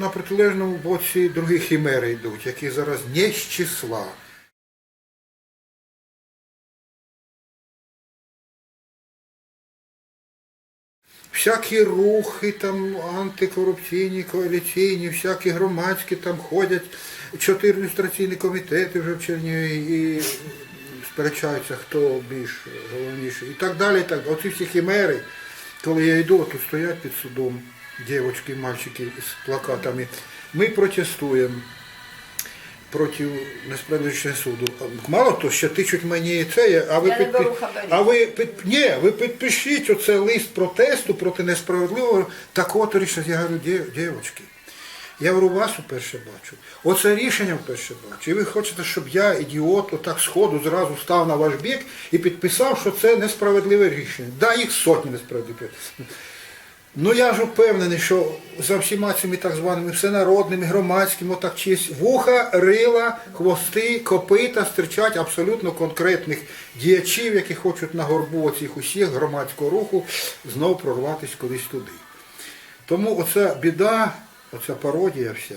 на протилежному боці другі хімери йдуть, які зараз не з числа. Всякі рухи там антикорупційні, коаліційні, всякі громадські там ходять, чотири ілюстраційні комітети вже в Чернігові і сперечаються, хто більш головніший. І так далі. І так. Оці всі хімери, коли я йду, тут стоять під судом дівчатки, мальчики з плакатами. Ми протестуємо проти несправедливого суду. Мало то, що тичуть мені це, а ви Я не підпи- беру а ви під... Ні, ви підпишіть оце лист протесту проти несправедливого такого рішення. Я говорю, «Дє- дівчатки, я говорю, вас вперше бачу. Оце рішення вперше бачу. І ви хочете, щоб я, ідіот, отак сходу зразу став на ваш бік і підписав, що це несправедливе рішення. Да, їх сотні несправедливих. Ну я ж впевнений, що за всіма цими так званими всенародними, громадськими, отак чись, вуха, рила, хвости, копита стирчать абсолютно конкретних діячів, які хочуть на горбу оцих усіх громадського руху знов прорватися кудись туди. Тому оця біда, оця пародія вся,